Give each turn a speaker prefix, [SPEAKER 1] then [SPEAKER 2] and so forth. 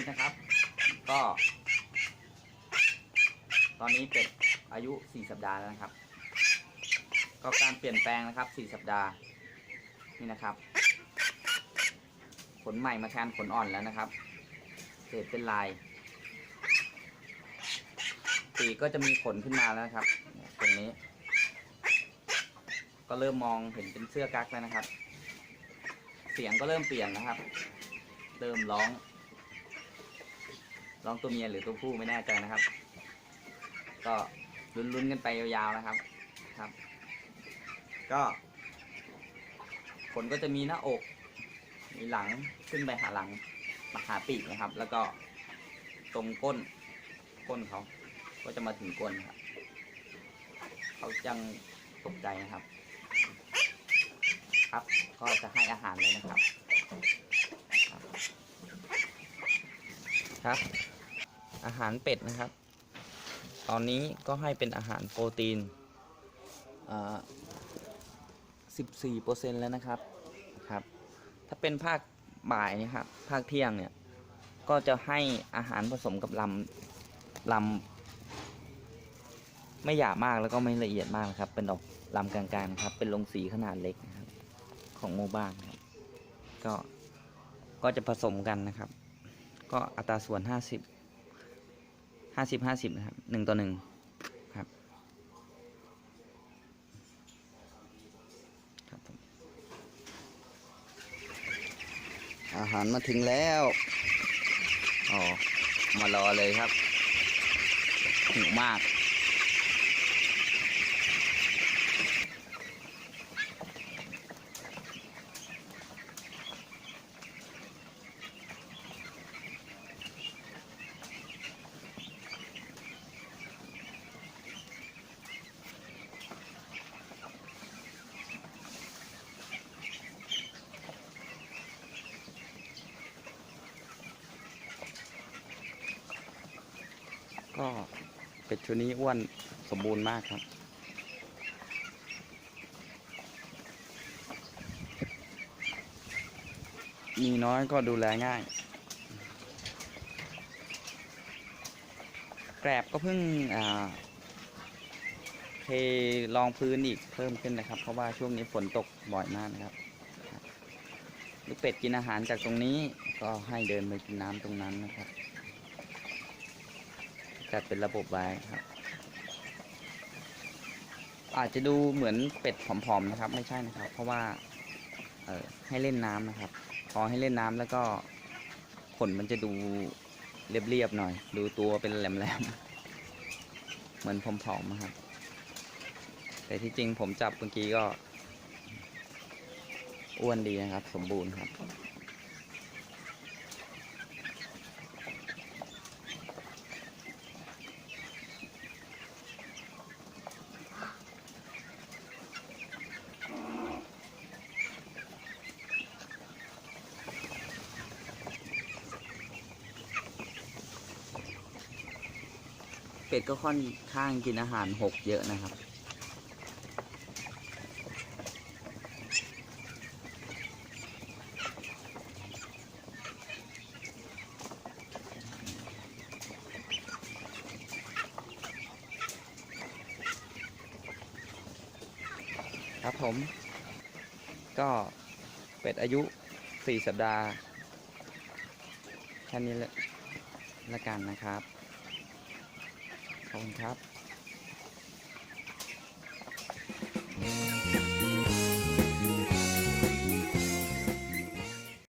[SPEAKER 1] ชีวิตนะครับ ก็ ตอนนี้เป็ดอายุ 4 สัปดาห์แล้วนะครับ ก็การเปลี่ยนแปลงนะครับ 4 สัปดาห์ นี่นะครับ ขนใหม่มาแทนขนอ่อนแล้วนะครับเศษเป็นลาย ปีกก็จะมีขนขึ้นมาแล้วนะครับ ตรงนี้ ก็เริ่มมองเห็นเป็นเสื้อกั๊กแล้วนะครับ เสียงก็เริ่มเปลี่ยนนะครับ เริ่มร้อง ร้องตัวเมียหรือตัวผู้ไม่แน่ใจนะครับ ก็ลุ้นๆกันไปยาวๆนะครับครับ ก็ขนก็จะมีหน้าอก มีหลังขึ้นไปหาหลังมาหาปีกนะครับ แล้วก็ตรงก้นก้นเขาก็จะมาถึงก้นครับเขายังตกใจนะครับ ครับก็จะให้อาหารเลยนะครับ ครับ อาหารเป็ดนะครับ ตอนนี้ก็ให้เป็นอาหารโปรตีน14เปอร์เซ็นแล้วนะครับครับ ถ้าเป็นภาคบ่ายนะครับ ภาคเที่ยงเนี่ย ก็จะให้อาหารผสมกับลำลำไม่หยาบมากแล้วก็ไม่ละเอียดมากนะครับ เป็นออกลำกลางๆครับ เป็นลงสีขนาดเล็กนะครับ ของโมบ้านครับ ก็ ก็จะผสมกันนะครับ ก็อัตราส่วนห้า ห้าสิบห้าสิบนะครับหนึ่งต่อหนึ่งครับครับผมอาหารมาถึงแล้วอ๋อมารอเลยครับหิวมาก ก็เป็ดชุดนี้อ้วนสมบูรณ์มากครับมีน้อยก็ดูแลง่าย แกรบก็เพิ่งอ่าเทรองพื้นอีกเพิ่มขึ้นนะครับ เพราะว่าช่วงนี้ฝนตกบ่อยมากนะครับ ลูกเป็ดกินอาหารจากตรงนี้ก็ให้เดินไปกินน้ำตรงนั้นนะครับ จัดเป็นระบบไว้ครับ อาจจะดูเหมือนเป็ดผอมๆนะครับ ไม่ใช่นะครับ เพราะว่าเออให้เล่นน้ำนะครับ พอให้เล่นน้ำแล้วก็ขนมันจะดูเรียบๆหน่อย ดูตัวเป็นแหลมๆเหมือนผอมๆนะครับ แต่ที่จริงผมจับเมื่อกี้ก็อ้วนดีนะครับ สมบูรณ์ครับ เป็ดก็ค่อนข้างกินอาหารหกเยอะนะครับ ครับผม ก็เป็ดอายุ4สัปดาห์แค่นี้ละละกันนะครับ ขอบคุณครับ